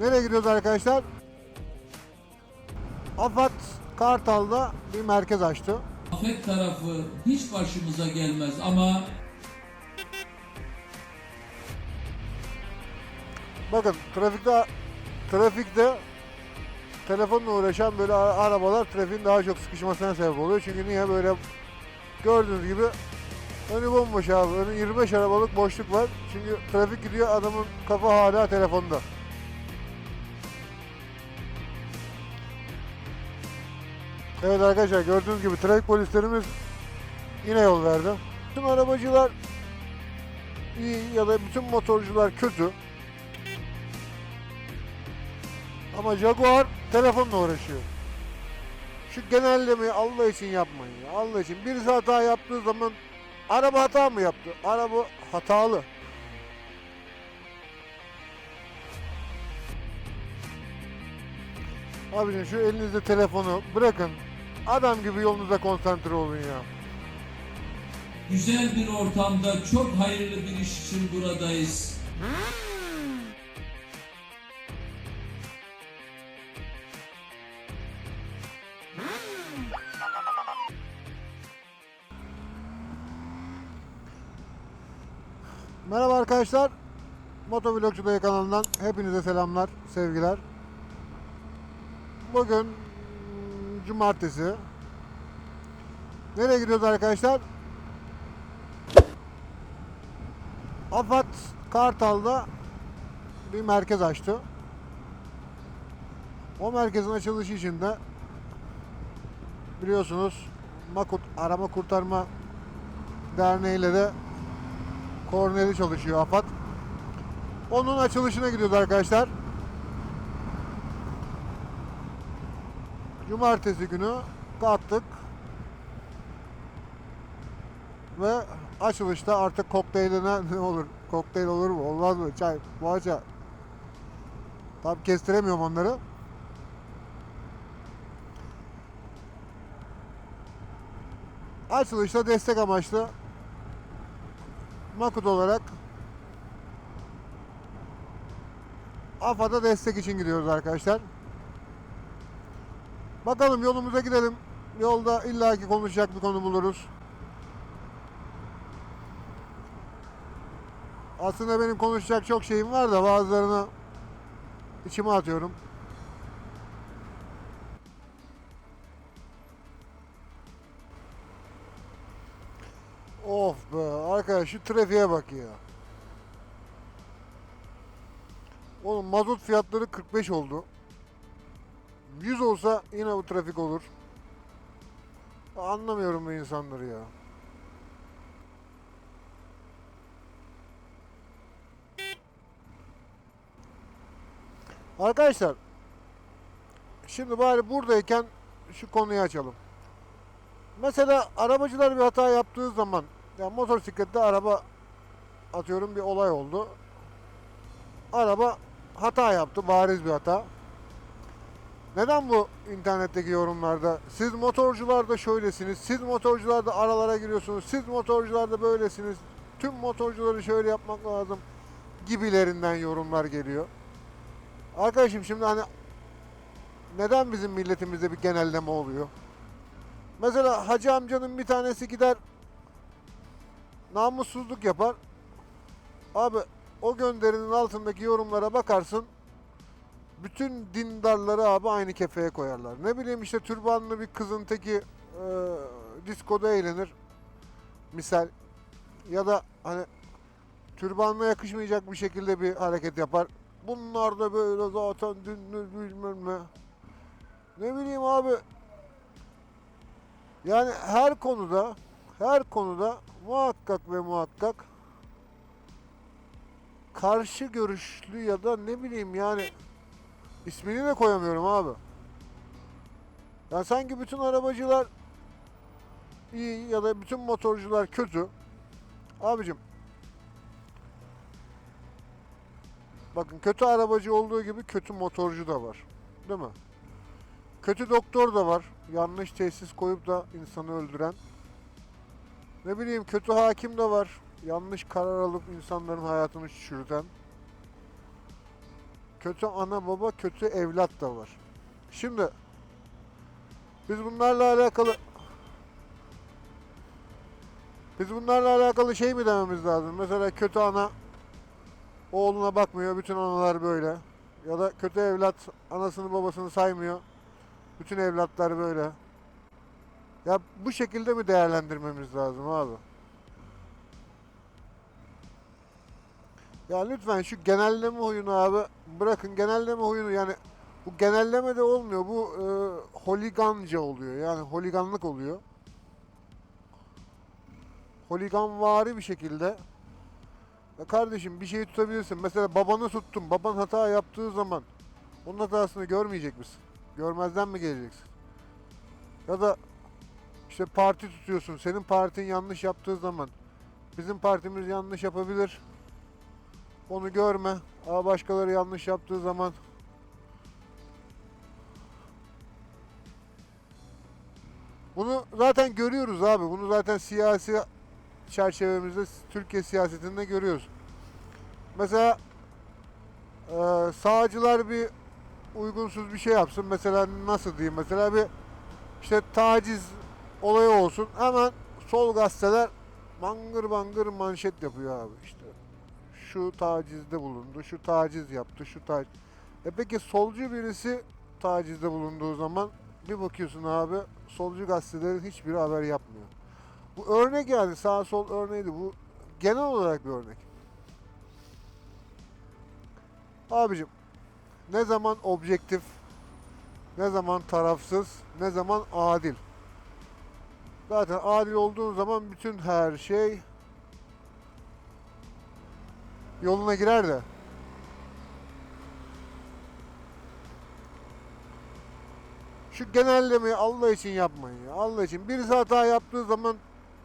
Nereye gidiyoruz arkadaşlar? AFAD Kartal'da bir merkez açtı. Afet tarafı hiç başımıza gelmez ama Bakın trafikte trafikte telefonla uğraşan böyle arabalar trafiğin daha çok sıkışmasına sebep oluyor. Çünkü niye böyle gördüğünüz gibi önü bomboş abi. Önü 25 arabalık boşluk var. Çünkü trafik gidiyor adamın kafa hala telefonda. Evet arkadaşlar gördüğünüz gibi trafik polislerimiz yine yol verdi. Bütün arabacılar iyi ya da bütün motorcular kötü. Ama Jaguar telefonla uğraşıyor. Şu genellemeyi Allah için yapmayın ya. Allah için. Birisi hata yaptığı zaman araba hata mı yaptı? Araba hatalı. Abicim şu elinizde telefonu bırakın. Adam gibi yolunuza konsantre olun ya. güzel bir ortamda çok hayırlı bir iş için buradayız. Merhaba arkadaşlar. Motovlogcu Dayı kanalından hepinize selamlar, sevgiler. Bugün cumartesi. Nereye gidiyoruz arkadaşlar? AFAD Kartal'da bir merkez açtı. O merkezin açılışı için de biliyorsunuz Makut Arama Kurtarma Derneği ile de Korneli çalışıyor AFAD. Onun açılışına gidiyoruz arkadaşlar. Cumartesi günü kalktık. Ve açılışta artık kokteyline ne olur? Kokteyl olur mu? Olmaz mı? Çay, poğaça. Tam kestiremiyorum onları. Açılışta destek amaçlı Makut olarak AFAD'a destek için gidiyoruz arkadaşlar. Bakalım yolumuza gidelim. Yolda illaki konuşacak bir konu buluruz. Aslında benim konuşacak çok şeyim var da bazılarını içime atıyorum. Of be arkadaş şu trafiğe bak ya. Oğlum mazot fiyatları 45 oldu. 100 olsa yine bu trafik olur. Anlamıyorum bu insanları ya. Arkadaşlar şimdi bari buradayken şu konuyu açalım. Mesela arabacılar bir hata yaptığı zaman ya motosiklette araba atıyorum bir olay oldu. Araba hata yaptı, bariz bir hata. Neden bu internetteki yorumlarda siz motorcular da şöylesiniz, siz motorcular da aralara giriyorsunuz, siz motorcular da böylesiniz, tüm motorcuları şöyle yapmak lazım gibilerinden yorumlar geliyor. Arkadaşım şimdi hani neden bizim milletimizde bir genelleme oluyor? Mesela hacı amcanın bir tanesi gider namussuzluk yapar. Abi o gönderinin altındaki yorumlara bakarsın. Bütün dindarları abi aynı kefeye koyarlar. Ne bileyim işte türbanlı bir kızın teki e, diskoda eğlenir. Misal. Ya da hani türbanla yakışmayacak bir şekilde bir hareket yapar. Bunlar da böyle zaten dinler bilmem ne. Ne bileyim abi yani her konuda her konuda muhakkak ve muhakkak karşı görüşlü ya da ne bileyim yani ismini de koyamıyorum abi. Yani sanki bütün arabacılar iyi ya da bütün motorcular kötü. Abicim bakın kötü arabacı olduğu gibi kötü motorcu da var. Değil mi? Kötü doktor da var. Yanlış tesis koyup da insanı öldüren. Ne bileyim kötü hakim de var. Yanlış karar alıp insanların hayatını çürüten. Kötü ana baba, kötü evlat da var. Şimdi biz bunlarla alakalı biz bunlarla alakalı şey mi dememiz lazım? Mesela kötü ana oğluna bakmıyor, bütün analar böyle. Ya da kötü evlat anasını babasını saymıyor. Bütün evlatlar böyle. Ya bu şekilde mi değerlendirmemiz lazım abi? Ya lütfen şu genelleme oyunu abi bırakın genelleme oyunu yani bu genelleme de olmuyor. Bu e, holiganca oluyor. Yani holiganlık oluyor. Holiganvari bir şekilde. Ya kardeşim bir şeyi tutabilirsin. Mesela babanı tuttun. Baban hata yaptığı zaman onun hatasını görmeyecek misin? Görmezden mi geleceksin? Ya da işte parti tutuyorsun. Senin partin yanlış yaptığı zaman bizim partimiz yanlış yapabilir. Onu görme. Ama başkaları yanlış yaptığı zaman Bunu zaten görüyoruz abi. Bunu zaten siyasi çerçevemizde Türkiye siyasetinde görüyoruz. Mesela e, sağcılar bir uygunsuz bir şey yapsın. Mesela nasıl diyeyim? Mesela bir işte taciz olayı olsun. Hemen sol gazeteler bangır bangır manşet yapıyor abi işte. Şu tacizde bulundu, şu taciz yaptı, şu taciz. E peki solcu birisi tacizde bulunduğu zaman bir bakıyorsun abi solcu gazetelerin hiçbiri haber yapmıyor. Bu örnek yani sağ sol örneğiydi. Bu genel olarak bir örnek. Abicim ne zaman objektif, ne zaman tarafsız, ne zaman adil. Zaten adil olduğun zaman bütün her şey yoluna girer de. Şu genellemeyi Allah için yapmayın ya. Allah için. Birisi hata yaptığı zaman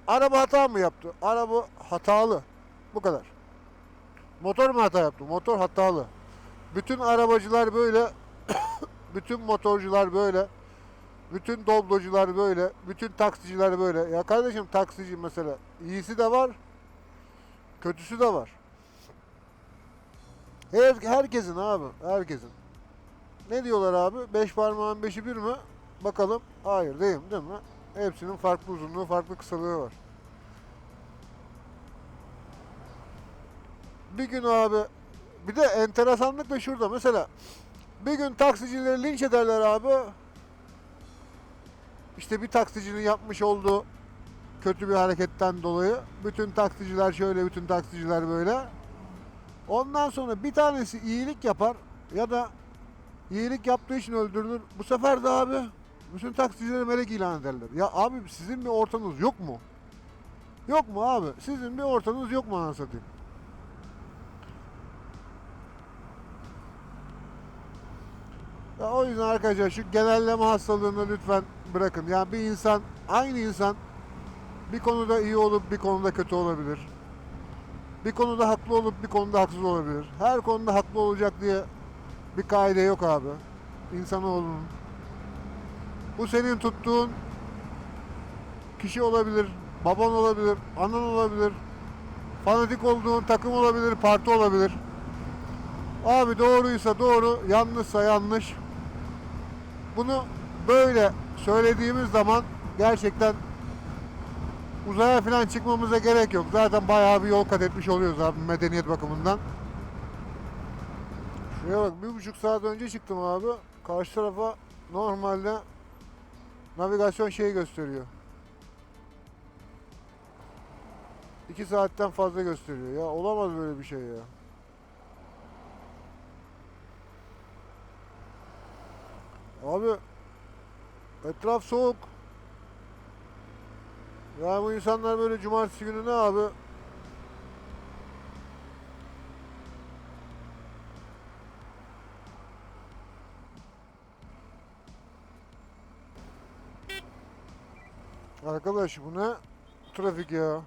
araba hata mı yaptı? Araba hatalı. Bu kadar. Motor mu hata yaptı? Motor hatalı. Bütün arabacılar böyle. bütün motorcular böyle. Bütün doblocular böyle. Bütün taksiciler böyle. Ya kardeşim taksici mesela iyisi de var. Kötüsü de var. Her, herkesin abi. Herkesin. Ne diyorlar abi? Beş parmağın beşi bir mi? Bakalım. Hayır değil mi? Değil mi? Hepsinin farklı uzunluğu, farklı kısalığı var. Bir gün abi bir de enteresanlık da şurada. Mesela bir gün taksicileri linç ederler abi. İşte bir taksicinin yapmış olduğu kötü bir hareketten dolayı bütün taksiciler şöyle, bütün taksiciler böyle. Ondan sonra bir tanesi iyilik yapar ya da iyilik yaptığı için öldürülür. Bu sefer de abi bütün taksicileri melek ilan ederler. Ya abi sizin bir ortanız yok mu? Yok mu abi? Sizin bir ortanız yok mu anasını satayım? Ya o yüzden arkadaşlar şu genelleme hastalığını lütfen bırakın. Yani bir insan, aynı insan bir konuda iyi olup bir konuda kötü olabilir. Bir konuda haklı olup bir konuda haksız olabilir. Her konuda haklı olacak diye bir kaide yok abi. İnsanoğlunun. Bu senin tuttuğun kişi olabilir, baban olabilir, anan olabilir, fanatik olduğun takım olabilir, parti olabilir. Abi doğruysa doğru, yanlışsa yanlış. Bunu böyle söylediğimiz zaman gerçekten uzaya falan çıkmamıza gerek yok. Zaten bayağı bir yol kat etmiş oluyoruz abi medeniyet bakımından. Şuraya bak bir buçuk saat önce çıktım abi. Karşı tarafa normalde navigasyon şeyi gösteriyor. 2 saatten fazla gösteriyor ya. Olamaz böyle bir şey ya. Abi etraf soğuk. Ya bu insanlar böyle cumartesi günü ne abi? Arkadaş bu ne? Trafik ya.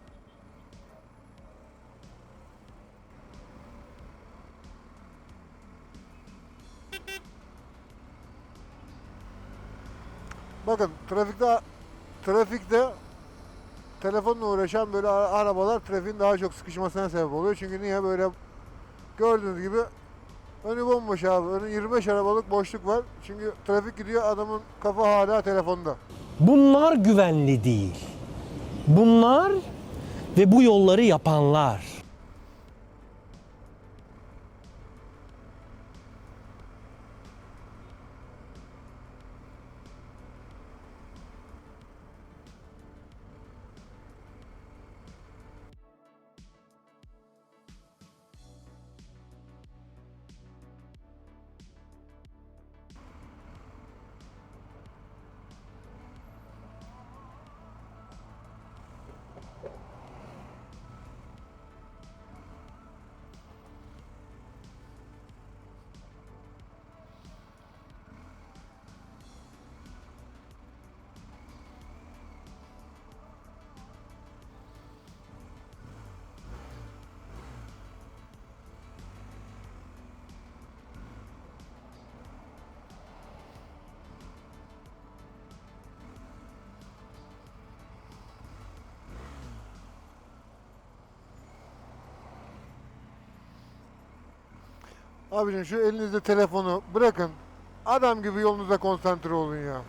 Bakın trafikte trafikte telefonla uğraşan böyle ara- arabalar trafiğin daha çok sıkışmasına sebep oluyor. Çünkü niye böyle gördüğünüz gibi Önü bomboş abi. Önü 25 arabalık boşluk var. Çünkü trafik gidiyor adamın kafa hala telefonda. Bunlar güvenli değil. Bunlar ve bu yolları yapanlar. Abicim şu elinizde telefonu bırakın. Adam gibi yolunuza konsantre olun ya.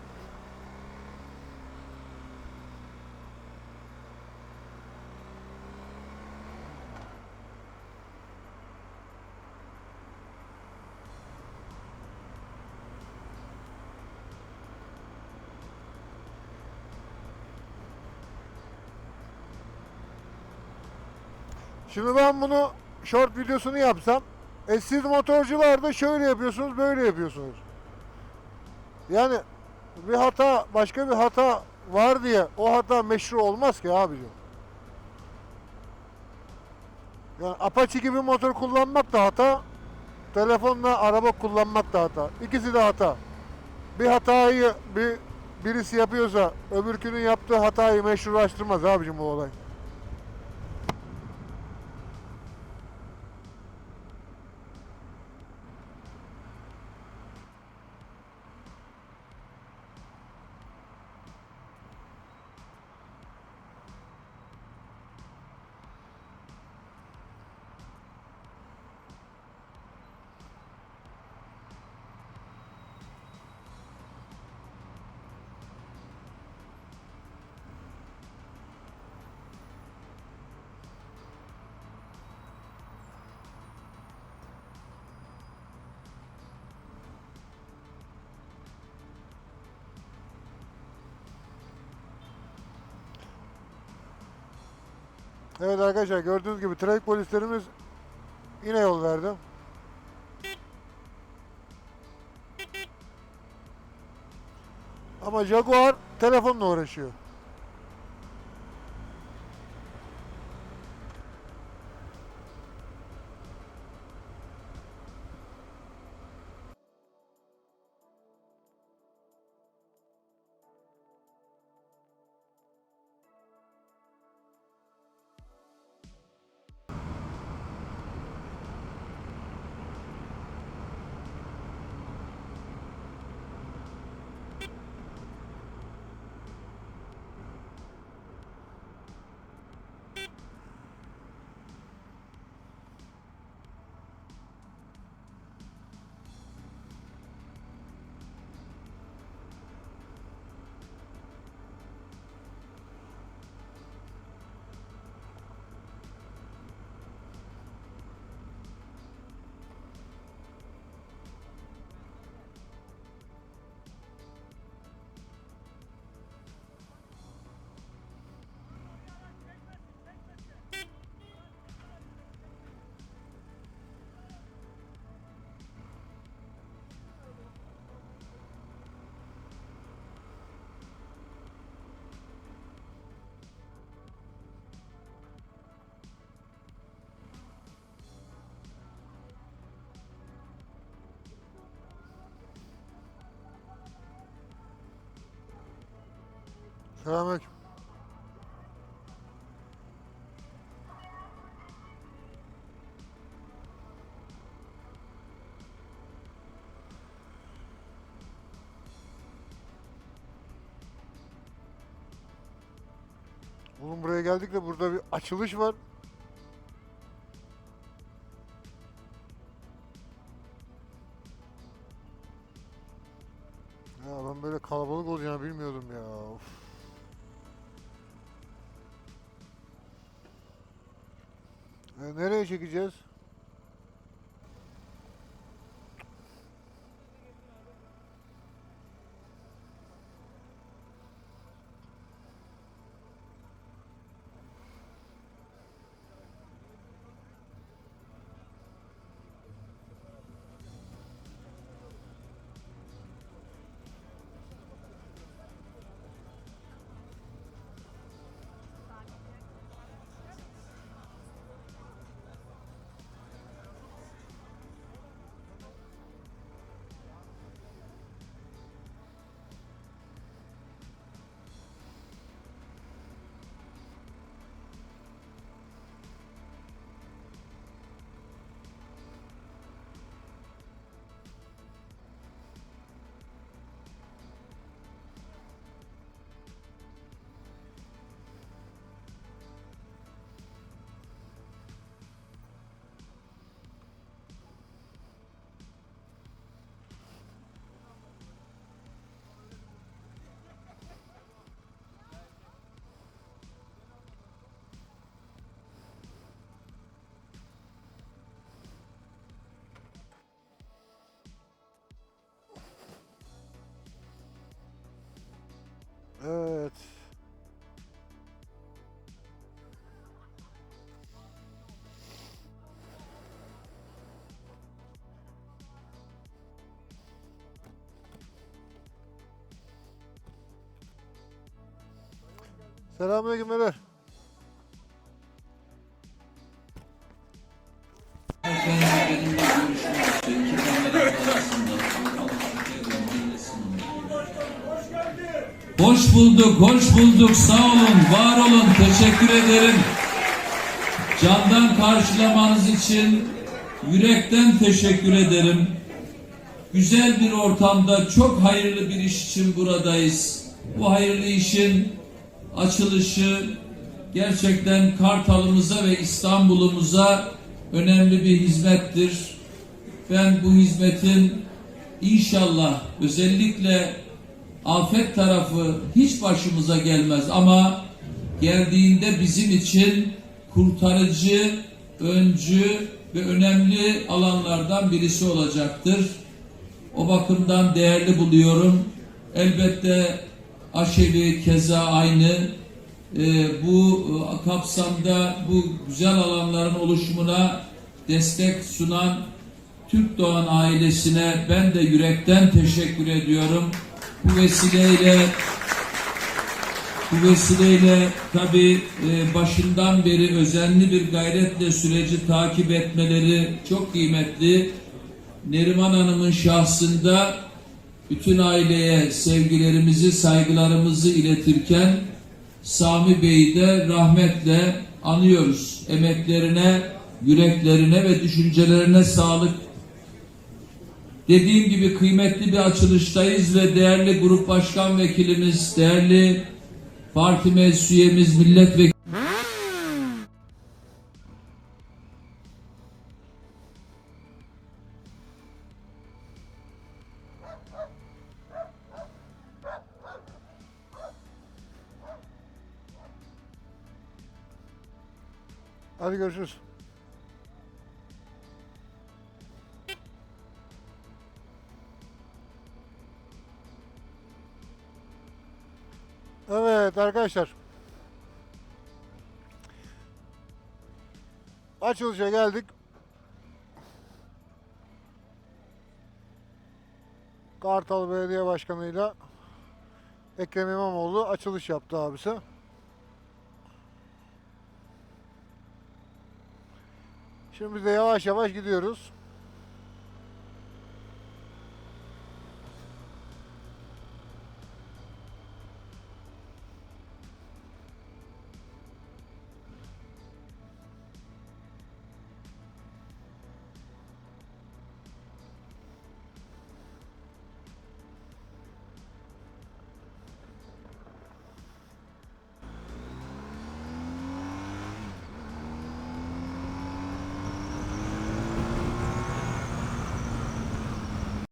Şimdi ben bunu short videosunu yapsam e siz motorcular da şöyle yapıyorsunuz, böyle yapıyorsunuz. Yani bir hata, başka bir hata var diye o hata meşru olmaz ki abicim. Yani Apache gibi motor kullanmak da hata, telefonla araba kullanmak da hata. İkisi de hata. Bir hatayı bir birisi yapıyorsa öbürkünün yaptığı hatayı meşrulaştırmaz abicim bu olay. Evet arkadaşlar gördüğünüz gibi trafik polislerimiz yine yol verdi. Ama Jaguar telefonla uğraşıyor. Selamünaleyküm. Oğlum buraya geldik de burada bir açılış var. Ya ben böyle kalabalık olacağını bilmiyordum ya. Of. E, nereye çekeceğiz? Selamünaleyküm beyler. Hoş bulduk, hoş bulduk. Sağ olun, var olun. Teşekkür ederim. Candan karşılamanız için yürekten teşekkür ederim. Güzel bir ortamda çok hayırlı bir iş için buradayız. Bu hayırlı işin açılışı gerçekten Kartal'ımıza ve İstanbul'umuza önemli bir hizmettir. Ben bu hizmetin inşallah özellikle afet tarafı hiç başımıza gelmez ama geldiğinde bizim için kurtarıcı, öncü ve önemli alanlardan birisi olacaktır. O bakımdan değerli buluyorum. Elbette Aşevi keza aynı. Ee, bu e, kapsamda bu güzel alanların oluşumuna destek sunan Türk Doğan ailesine ben de yürekten teşekkür ediyorum. Bu vesileyle bu vesileyle tabi başından beri özenli bir gayretle süreci takip etmeleri çok kıymetli. Neriman Hanım'ın şahsında bütün aileye sevgilerimizi, saygılarımızı iletirken Sami Bey'i de rahmetle anıyoruz. Emeklerine, yüreklerine ve düşüncelerine sağlık. Dediğim gibi kıymetli bir açılıştayız ve değerli grup başkan vekilimiz, değerli parti meclis üyemiz, milletvekili Hadi görüşürüz. Evet arkadaşlar. Açılışa geldik. Kartal Belediye Başkanı'yla Ekrem İmamoğlu açılış yaptı abisi. Şimdi biz de yavaş yavaş gidiyoruz.